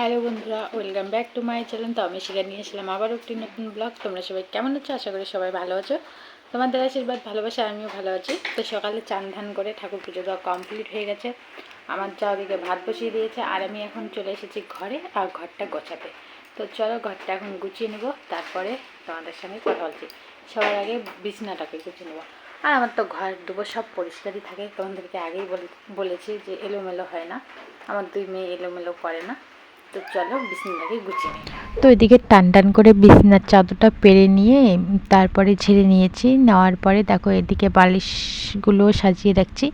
Hello বন্ধুরা, welcome back to my channel. তো আমি সেখানে নিয়ে এসেছিলাম আবারও একটি নতুন ব্লগ। তোমরা সবাই কেমন আছো? আশা করি সবাই ভালো আছো। তোমাদের আশীর্বাদ, ভালোবাসা, আমিও ভালো আছি। তো সকালে চান ধান করে ঠাকুর পুজো দেওয়া কমপ্লিট হয়ে গেছে। আমার যা ওদিকে ভাত বসিয়ে দিয়েছে। আর আমি এখন চলে এসেছি ঘরে আর ঘরটা গোছাতে। তো চলো ঘরটা এখন গুছিয়ে নেব। তারপরে তোমাদের সঙ্গে কথা বলছি। সবার আগে বিছনাটাকে গুছিয়ে নেব। আর আমার তো ঘর দুবো সব পরিষ্কারই থাকে। তোমাদেরকে আগেই বলে বলেছি যে এলোমেলো হয় না। আমার দুই মেয়ে এলোমেলো করে না। তো চলো বিছনাটাকে গুছিয়ে নিই। তো এদিকে টান টান করে বিছনার চাদরটা পেরে নিয়ে তারপরে ঝেড়ে নিয়েছি। নেওয়ার পরে দেখো এদিকে বালিশগুলো সাজিয়ে রাখছি।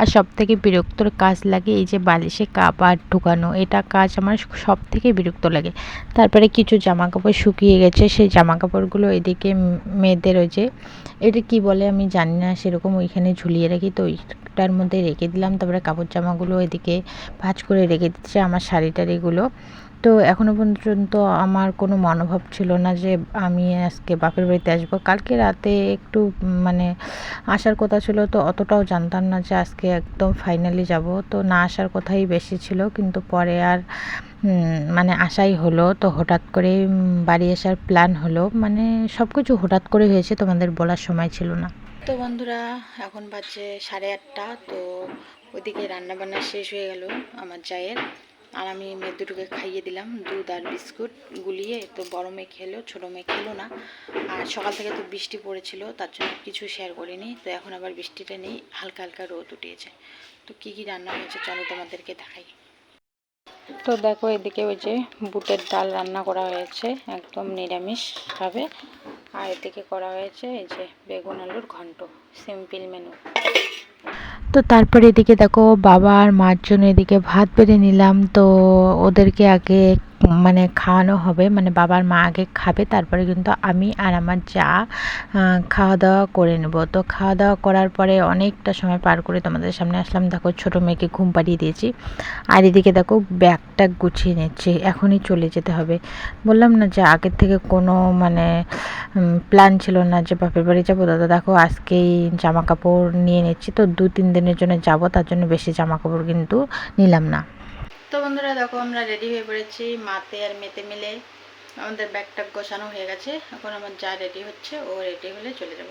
আর সব থেকে বিরক্তর কাজ লাগে এই যে বালিশে কাপড় ঢুকানো। এটা কাজ আমার সব থেকে বিরক্ত লাগে। তারপরে কিছু জামা কাপড় শুকিয়ে গেছে। সেই জামা কাপড়গুলো এদিকে মেয়েদের ওই যে, এটা কি বলে আমি জানি না, সেরকম ওইখানে ঝুলিয়ে রাখি। তো ওইটার মধ্যে রেখে দিলাম, তারপরে কাপড় জামাগুলো এদিকে ভাঁজ করে রেখে দিচ্ছে আমার শাড়ি টাড়িগুলো তো এখনও পর্যন্ত আমার কোনো মনোভাব ছিল না যে আমি আজকে বাপের বাড়িতে আসব। কালকে রাতে একটু মানে আসার কথা ছিল, তো অতটাও জানতাম না যে আজকে একদম ফাইনালি যাব। তো না আসার কথাই বেশি ছিল, কিন্তু পরে আর মানে আশাই হলো। তো হঠাৎ করে বাড়ি আসার প্ল্যান হলো। মানে সব কিছু হঠাৎ করে হয়েছে, তোমাদের বলার সময় ছিল না। তো বন্ধুরা, এখন বাজে সাড়ে আটটা, তো ওইদিকে রান্নাবান্না শেষ হয়ে গেল আমার চায়ের আর আমি মেয়ে দুটোকে খাইয়ে দিলাম, দুধ আর বিস্কুট গুলিয়ে। তো বড় মেয়ে খেলো, ছোটো মেয়ে খেলো না। আর সকাল থেকে তো বৃষ্টি পড়েছিল, তার জন্য কিছু শেয়ার করিনি। তো এখন আবার বৃষ্টিটা নেই, হালকা হালকা রোদ উঠিয়েছে তো কী কী রান্না হয়েছে চলো তোমাদেরকে দেখাই। তো দেখো এদিকে ওই যে বুটের ডাল রান্না করা হয়েছে, একদম নিরামিষভাবে। আর এদিকে করা হয়েছে, এই যে বেগুন আলুর ঘন্ট সিম্পল মেনু তো তারপরে এদিকে দেখো বাবা আর মার জন্য এদিকে ভাত বেড়ে নিলাম, তো ওদেরকে আগে মানে খাওয়ানো হবে মানে বাবার মা আগে খাবে, তারপরে কিন্তু আমি আর আমার যা খাওয়া দাওয়া করে নেব। তো খাওয়া দাওয়া করার পরে অনেকটা সময় পার করে তোমাদের সামনে আসলাম। দেখো, ছোটো মেয়েকে ঘুম পাড়িয়ে দিয়েছি। আর এদিকে দেখো, ব্যাগটা গুছিয়ে নিচ্ছে। এখনই চলে যেতে হবে। বললাম না যে আগের থেকে কোনো মানে প্ল্যান ছিল না যে বাপের বাড়ি যাব। দাদা দেখো, আজকেই জামা কাপড় নিয়ে নিচ্ছি। তো দু তিন দিনের জন্য যাব, তার জন্য বেশি জামা কাপড় কিন্তু নিলাম না। তো বন্ধুরা দেখো, আমরা রেডি হয়ে পড়েছি, মাতে আর মেতে মিলে। আমাদের ব্যাগটা গোছানো হয়ে গেছে। এখন আমার যা রেডি হচ্ছে, ও রেডি হলে চলে যাব।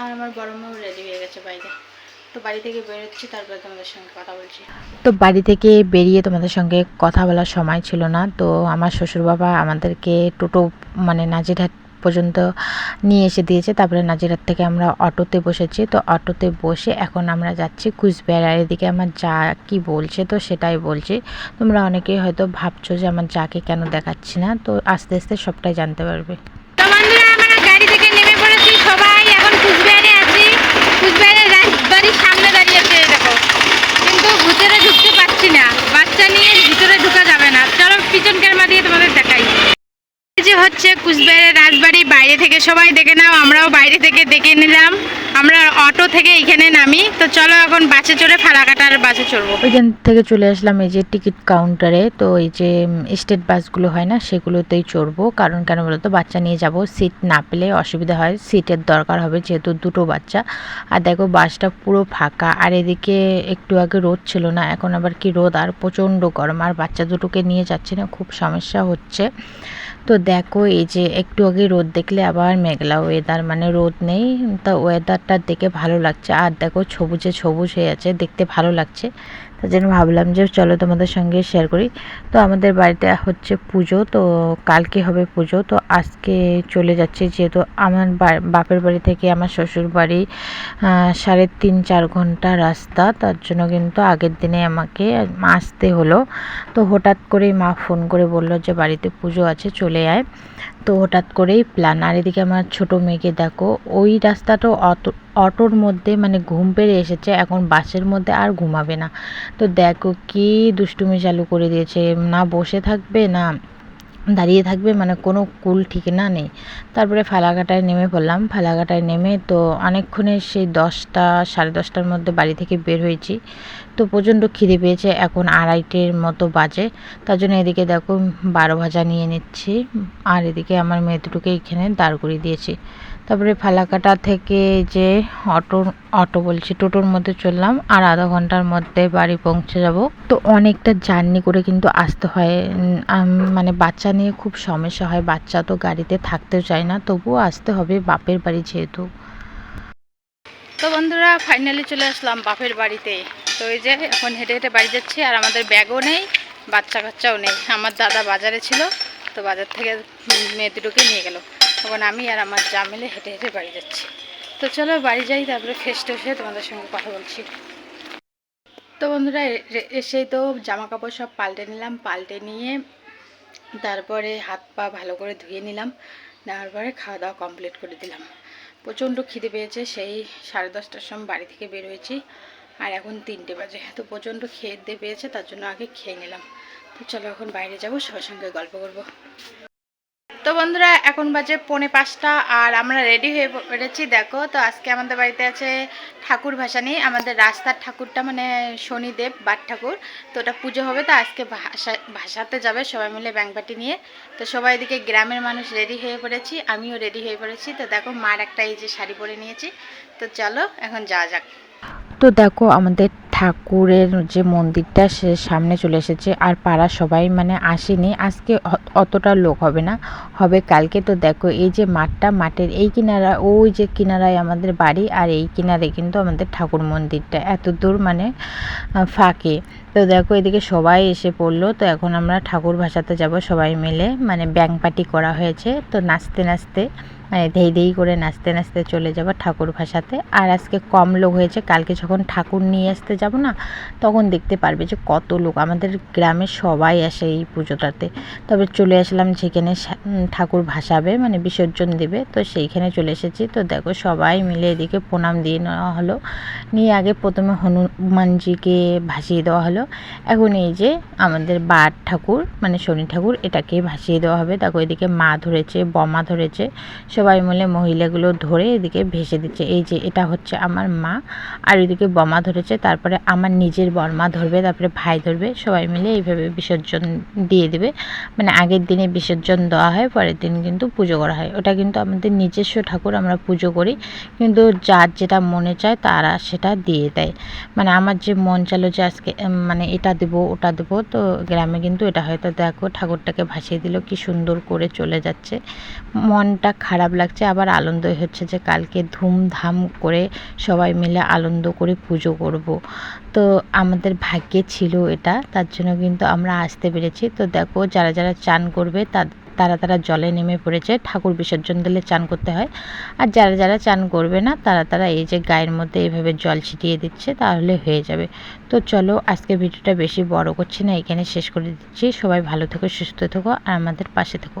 আর আমার বড় মেয়েও রেডি হয়ে গেছে বাইরে। তো বাড়ি থেকে বেরোচ্ছি তারপরে তোমাদের সঙ্গে কথা বলছি। তো বাড়ি থেকে বেরিয়ে তোমাদের সঙ্গে কথা বলার সময় ছিল না। তো আমার শ্বশুর বাবা আমাদেরকে টোটো মানে নাজিরহাট পর্যন্ত নিয়ে এসে দিয়েছে। তারপরে নাজিরার থেকে আমরা অটোতে বসেছি। তো অটোতে বসে এখন আমরা যাচ্ছি কুচবিহার। এদিকে আমার যা কি বলছে তো সেটাই বলছি। তোমরা অনেকেই হয়তো ভাবছ যে আমার যাকে কেন দেখাচ্ছি না। তো আস্তে আস্তে সবটাই জানতে পারবে। গাড়ি থেকে সবাই এখন কুচবিহারে দাঁড়িয়ে কিন্তু যাবে না পিছন ক্যামেরা দিয়ে তোমাদের দেখাই এই যে হচ্ছে কুচবিহারের রাজবাড়ি, বাইরে থেকে সবাই দেখে নাও, আমরাও বাইরে থেকে দেখে নিলাম। আমরা অটো থেকে এখানে নামি, তো চলো এখন বাসে চড়ে ফালাকাটার বাসে চড়বো। ওইখান থেকে চলে আসলাম এই যে টিকিট কাউন্টারে, তো এই যে স্টেট বাসগুলো হয় না, সেগুলোতেই চড়বো। কারণ কেন বলতো, বাচ্চা নিয়ে যাব, সিট না পেলে অসুবিধা হয়, সিটের দরকার হবে যেহেতু দুটো বাচ্চা। আর দেখো, বাসটা পুরো ফাঁকা, আর এদিকে একটু আগে রোদ ছিল না, এখন আবার কি রোদ, আর প্রচণ্ড গরম, আর বাচ্চা দুটোকে নিয়ে যাচ্ছে না, খুব সমস্যা হচ্ছে। তো দেখো, এই যে একটু আগে রোদ দেখলে আবার মেঘলা ওয়েদার মানে রোদ নেই, তা ওয়েদারটা দেখে ভালো লাগছে। আর দেখো, সবুজে সবুজ হয়ে আছে, দেখতে ভালো লাগছে। তার জন্য ভাবলাম যে চলো তোমাদের সঙ্গে শেয়ার করি। তো আমাদের বাড়িতে হচ্ছে পুজো, তো কালকে হবে পুজো। তো আজকে চলে যাচ্ছে যেহেতু আমার বাপের বাড়ি থেকে আমার শ্বশুর বাড়ি সাড়ে তিন চার ঘণ্টা রাস্তা। তার জন্য কিন্তু আগের দিনে আমাকে আসতে হলো। তো হঠাৎ করেই মা ফোন করে বলল যে বাড়িতে পুজো আছে, চলে আয়। তো হঠাৎ করেই প্ল্যান আর এদিকে আমার ছোট মেয়েকে দেখো, ওই রাস্তাটা অত, অটোর মধ্যে মানে ঘুম পেরে এসেছে, এখন বাসের মধ্যে আর ঘুমাবে না। তো দেখো কি দুষ্টুমি চালু করে দিয়েছে, না বসে থাকবে না দাঁড়িয়ে থাকবে মানে কোনো কুল ঠিক না নেই। তারপরে ফালাকাটায় নেমে পড়লাম। ফালাকাটায় নেমে তো অনেকক্ষণে সেই দশটা, সাড়ে দশটার মধ্যে বাড়ি থেকে বের হয়েছি। তো প্রচণ্ড খিদে পেয়েছে, এখন আড়াইটের মতো বাজে। তার জন্য এদিকে দেখো বারো ভাজা নিয়ে নিচ্ছি, আর এদিকে আমার মেয়ে এখানে দাঁড় করিয়ে দিয়েছি। তারপরে ফালাকাটা থেকে যে অটো অটো বলছি, টোটোর মধ্যে চললাম, আর আধা ঘণ্টার মধ্যে বাড়ি পৌঁছে যাব। তো অনেকটা জার্নি করে কিন্তু আসতে হয় মানে বাচ্চা নিয়ে খুব সমস্যা হয়। বাচ্চা তো গাড়িতে থাকতেও চায় না, তবুও আসতে হবে বাপের বাড়ি যেহেতু। তো বন্ধুরা ফাইনালি চলে আসলাম বাপের বাড়িতে। তো এই যে এখন হেঁটে হেঁটে বাড়ি যাচ্ছি আর আমাদের ব্যাগও নেই, বাচ্চা কাচ্চাও নেই। আমার দাদা বাজারে ছিল, তো বাজার থেকে মেয়ে দুটোকে নিয়ে গেল। তখন আমি আর আমার যা মিলে হেঁটে হেঁটে বাড়ি যাচ্ছি। তো চলো বাড়ি যাই, তারপরে ট্রেশ হয়ে তোমাদের সঙ্গে কথা বলছি। তো বন্ধুরা এসেই তো জামা কাপড় সব পাল্টে নিলাম। পাল্টে নিয়ে তারপরে হাত পা ভালো করে ধুয়ে নিলাম। নেওয়ার পরে খাওয়া দাওয়া কমপ্লিট করে দিলাম। প্রচণ্ড খিদে পেয়েছে, সেই সাড়ে দশটার সময় বাড়ি থেকে বের হয়েছি। আর এখন তিনটে বাজে, তো প্রচণ্ড খেয়ে পেয়েছে, তার জন্য আগে খেয়ে নিলাম। তো চলো এখন বাইরে যাব, সবার সঙ্গে গল্প করব। তো বন্ধুরা, এখন বাজে পৌনে পাঁচটা আর আমরা রেডি হয়ে পড়েছি দেখো, তো আজকে আমাদের বাড়িতে আছে ঠাকুর ভাসানি। আমাদের রাস্তার ঠাকুরটা মানে শনিদেব, বাট ঠাকুর। তো ওটা পুজো হবে, তো আজকে ভাসা- ভাসাতে যাবে সবাই মিলে ব্যাংবাটি নিয়ে। তো সবাই এদিকে গ্রামের মানুষ রেডি হয়ে পড়েছি, আমিও রেডি হয়ে পড়েছি। তো দেখো, মার একটা এই যে শাড়ি পরে নিয়েছি। তো চলো, এখন যাওয়া যাক। তো দেখো, আমাদের ঠাকুরের যে মন্দিরটা সে সামনে চলে এসেছে, আর পাড়া সবাই মানে আসেনি। আজকে অতটা লোক হবে না, হবে কালকে। তো দেখো, এই যে মাঠটা, মাঠের এই কিনারা, ওই যে কিনারায় আমাদের বাড়ি, আর এই কিনারে কিন্তু আমাদের ঠাকুর মন্দিরটা এত দূর মানে ফাঁকে। তো দেখো, এদিকে সবাই এসে পড়ল। তো এখন আমরা ঠাকুর ভাসাতে যাব সবাই মিলে। মানে ব্যাং পার্টি করা হয়েছে। তো নাচতে নাচতে মানে ধেই ধেই করে নাচতে নাচতে চলে যাব ঠাকুর ভাসাতে। আর আজকে কম লোক হয়েছে। কালকে যখন ঠাকুর নিয়ে আসতে যাব না, তখন দেখতে পারবে যে কত লোক। আমাদের গ্রামে সবাই আসে এই পুজোটাতে। তবে চলে আসলাম যেখানে ঠাকুর ভাসাবে মানে বিসর্জন দেবে। তো সেইখানে চলে এসেছি। তো দেখো, সবাই মিলে এদিকে প্রণাম দিয়ে নেওয়া হলো। নিয়ে আগে প্রথমে হনুমানজিকে ভাসিয়ে দেওয়া হলো। এখন এই যে আমাদের বার ঠাকুর মানে শনি ঠাকুর এটাকে ভাসিয়ে দেওয়া হবে। দেখো এদিকে মা ধরেছে বমা ধরেছে সবাই মিলে মহিলাগুলো ধরে এদিকে ভেসে দিচ্ছে। এই যে এটা হচ্ছে আমার মা আর এদিকে বমা ধরেছে তারপরে আমার নিজের বর্মা ধরবে তারপরে ভাই ধরবে সবাই মিলে এইভাবে বিসর্জন দিয়ে দেবে। মানে আগের দিনে বিসর্জন দেওয়া হয় পরের দিন কিন্তু পুজো করা হয়। ওটা কিন্তু আমাদের নিজস্ব ঠাকুর আমরা পুজো করি। কিন্তু যার যেটা মনে চায় তারা সেটা দিয়ে দেয়। মানে আমার যে মন চালো যে আজকে উম, মানে এটা দেবো, ওটা দেবো। তো গ্রামে কিন্তু এটা হয়তো দেখো, ঠাকুরটাকে ভাসিয়ে দিল। কি সুন্দর করে চলে যাচ্ছে। মনটা খারাপ লাগছে। আবার আনন্দ হচ্ছে যে কালকে ধুমধাম করে সবাই মিলে আনন্দ করে পুজো করব। তো আমাদের ভাগ্যে ছিল এটা। তার জন্য কিন্তু আমরা আসতে পেরেছি। তো দেখো, যারা যারা চান করবে তা- তারা তারা জলে নেমে পড়েছে, ঠাকুর বিসর্জন দিলে চান করতে হয়। আর যারা যারা চান করবে না, তারা তারা এই যে গায়ের মধ্যে এইভাবে জল ছিটিয়ে দিচ্ছে, তাহলে হয়ে যাবে। তো চলো, আজকে ভিডিওটা বেশি বড় করছি না, এখানে শেষ করে দিচ্ছি। সবাই ভালো থেকো, সুস্থ থেকো, আর আমাদের পাশে থেকো।